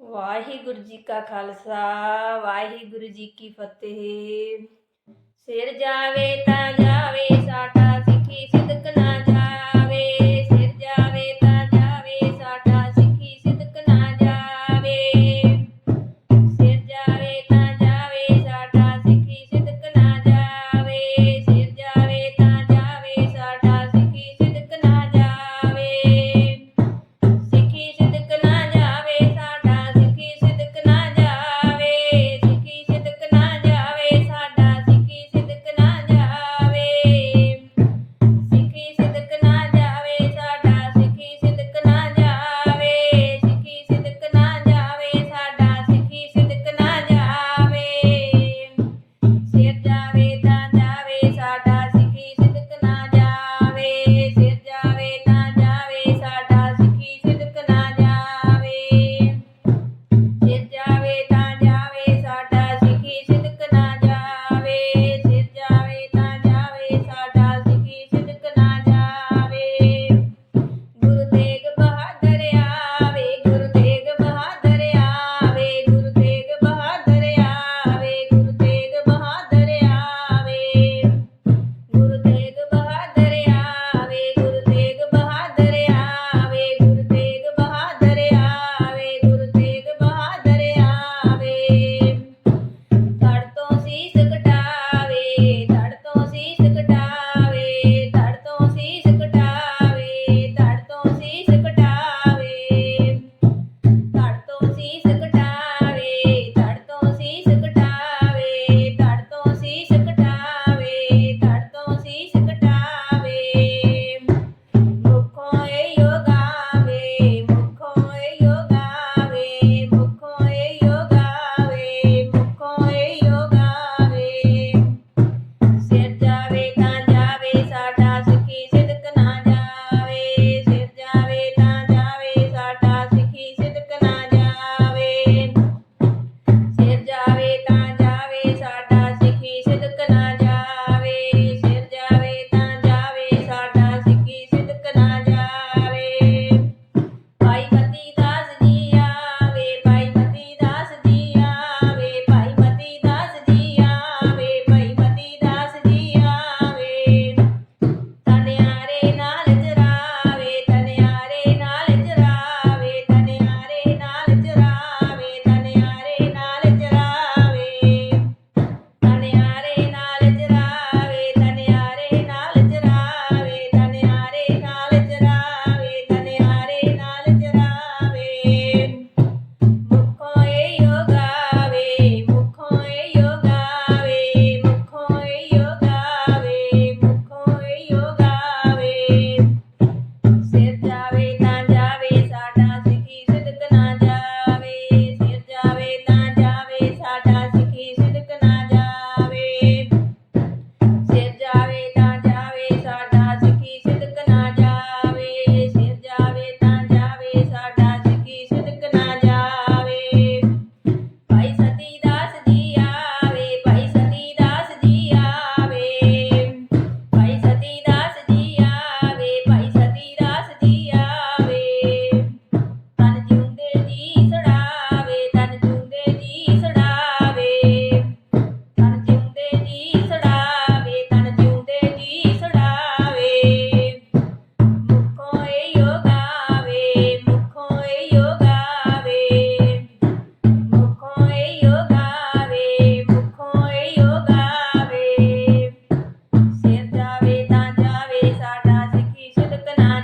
ਵਾਹਿਗੁਰੂ ਜੀ ਕਾ ਖਾਲਸਾ ਵਾਹਿਗੁਰੂ ਜੀ ਕੀ ਫਤਿਹ। ਸਿਰ ਜਾਵੇ ਤਾਂ ਜਾਵੇ ਸਾਡਾ ಕರ್ತನಾದ